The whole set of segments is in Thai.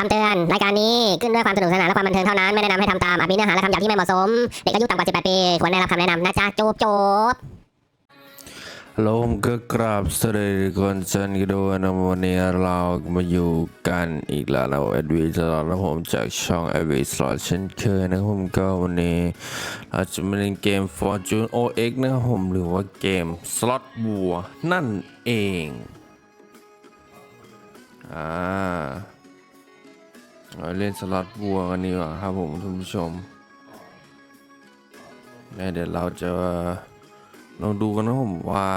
คำเตือน รายการนี้ขึ้นด้วยความสนุกสนานและความบันเทิงเท่านั้น ไม่แนะนำให้ทำตามอาจมีเนื้อหาและคำหยาบที่ไม่เหมาะสม เด็กอายุต่ำกว่า 18 ปี ควรได้รับคำแนะนำนะจ๊ะจบจบลมก็กราบสวัสดีทุกคนฉันก็ดูนะวันนี้เรามาอยู่กันอีกแล้วนะเอ็ดวีตลอดแล้วผมจากช่องเอ็ดวีสลอดเช่นเคยนะครับผมก็วันนี้เราจะมาเล่นเกม Fortune OX นะครับผมหรือว่าเกมสล็อตบัวนั่นเองอ่า เราเล่นสล็อตบัวกันดีกว่าครับผมท่านผู้ชมแล้วเดี๋ยวเราจะลองดูกันนะผมว่า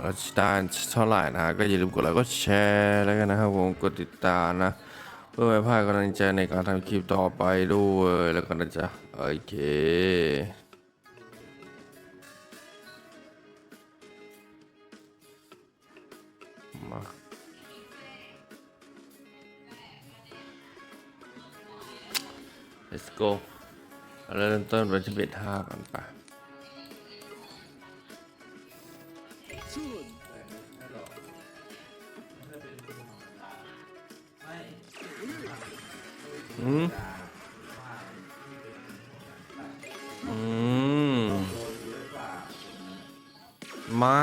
เราจะได้เท่าไหร่นะฮะก็อย่าลืมกดไลค์ก็แชร์แล้วกันนะครับผมกดติดตามนะ เพื่อไม่พลาดกำลังใจในการทำคลิปต่อไปด้วยแล้วกันนะจ๊ะโอเค let's go เราเริ่มต้นวันที่เบ็ดห้ากันไปอืมอืม มา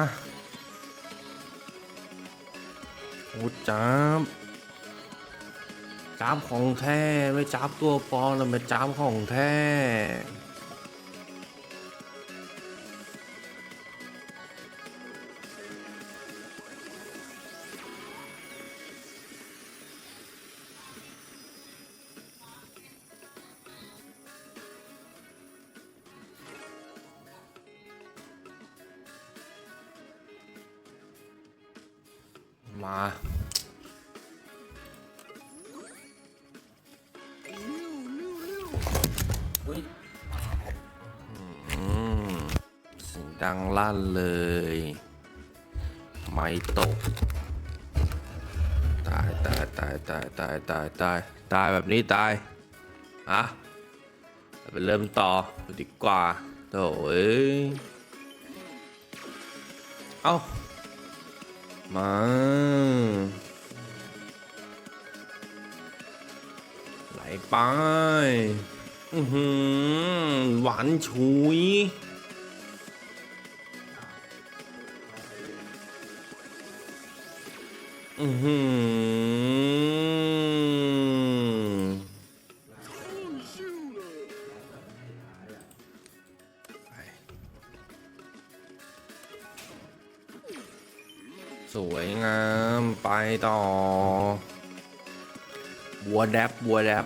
โอ้จับ จับของแท้ไม่จับตัวปลอมแล้วไม่จับของแท้มา อืมเสียงดังลั่นเลย ไม่ตก ตายตายตายตายตายตายตายตายแบบนี้ตายฮะเราไปเริ่มต่อดีกว่าโถ่เอ้ยเอ้ามาไหลไป อือหือหวานฉุยอือหือสวยงาม ไปต่อ บัวแดบบัวแดบ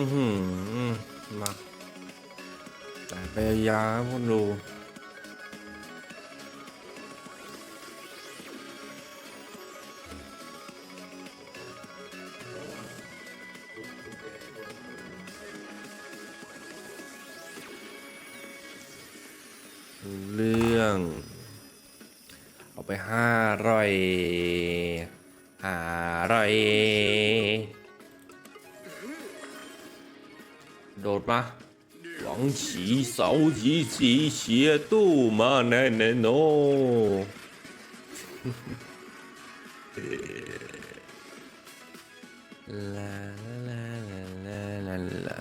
อือหือมาแต่ไปยาพวกดูเรื่อง เอาไปห้าร้อยห้าร้อย โดดมาหวังฉีเสาจีจีเฉียตู้มาแน่แน่โนลาลาลาลาลาลา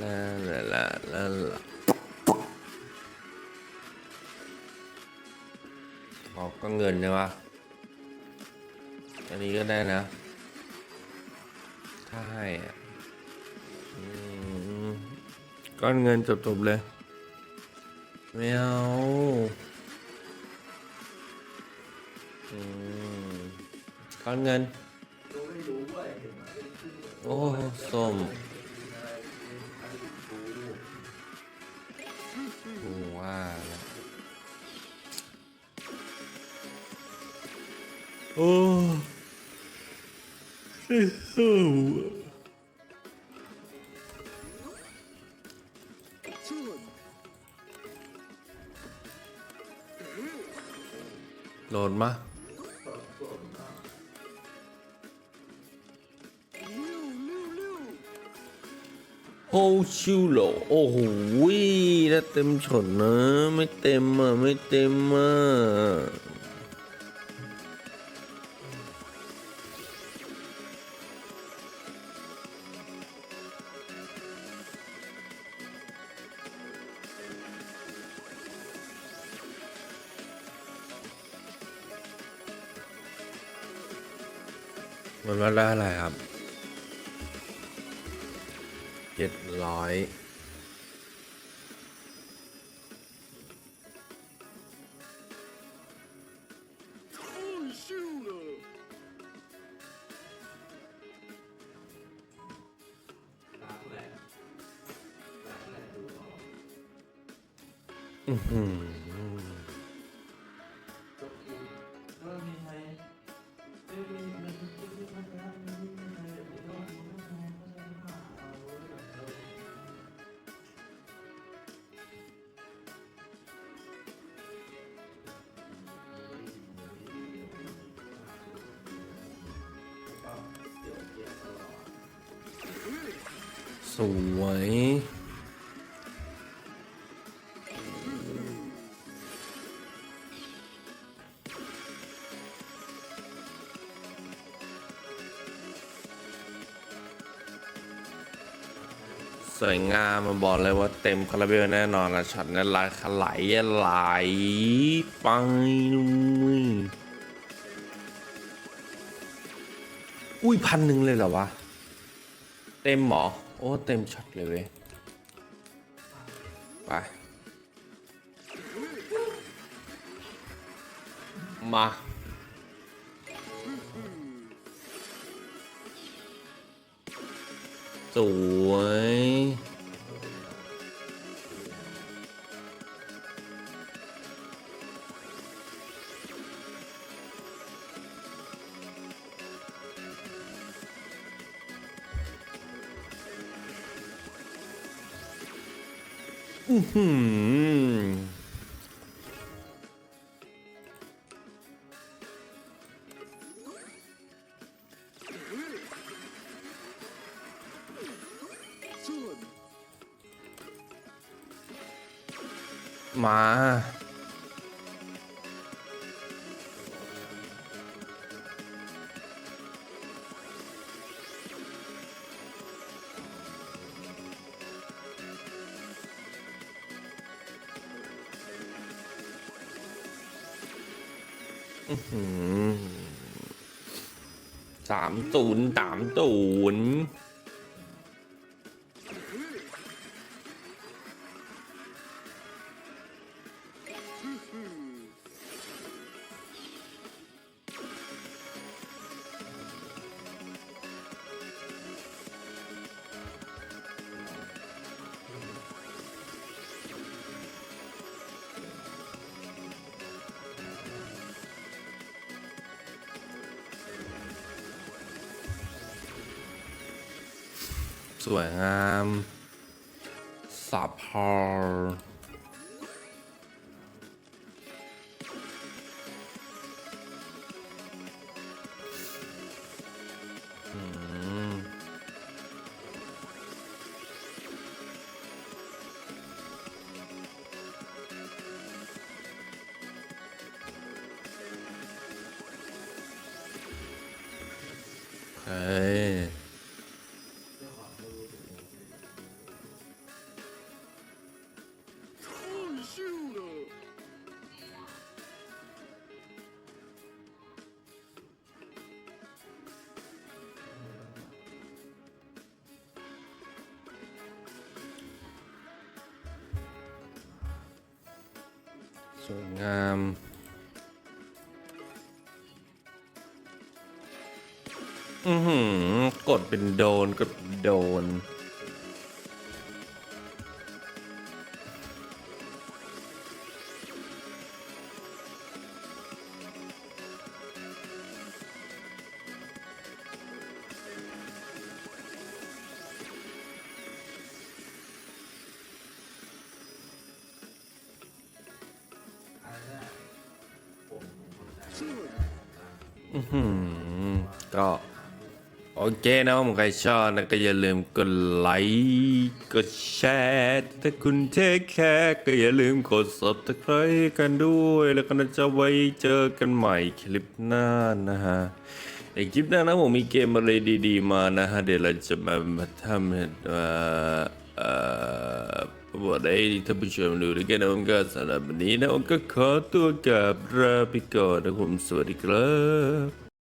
ลาลาลาลาออกก็เงินใช่ปะอันนี้ก็ได้นะ ถ้าให้อะ ก้อนเงินจบๆเลยแมวเอาก้นเงิน โอ้สมว้าโอ้ โดนมะโฮชิวโหลโอ้โหถ้าเต็มฉนนะ ไม่เต็มอะ ไม่เต็มอะ มันว่าได้อะไรครับเจ็ดร้อยอื้อ สวย สวยงามมาบอกเลยว่าเต็มคาราเบลแน่นอนนะช็อตนั้นลายขลายไหลไปนุ้ยอุ้ยพันหนึ่งเลยเหรอวะ เต็มหรอ อ้เต็มช็อตเลยเว้ยไปมาสวย มา สามศูนย์สามศูนย์ สวยงามสับพอร์ สวยงามอือหือกดเป็นโดนกดโดน ก็โอเคนะผมใครชอบนะก็อย่าลืมกดไลค์กดแชร์ถ้าคุณเทคแคร์ก็อย่าลืมกด subscribe กันด้วย แล้วก็น่าจะไว้เจอกันใหม่คลิปหน้านะฮะในคลิปหน้านะผมมีเกมอะไรดี ๆ มานะฮะ เดี๋ยวเราจะมามาทำเอ่อ วันนี้ท่านผู้ชมดูด้วยกันนะผมก็สำหรับวันนี้นะผมก็ขอตัวกลับลาไปก่อนนะผมสวัสดีครับ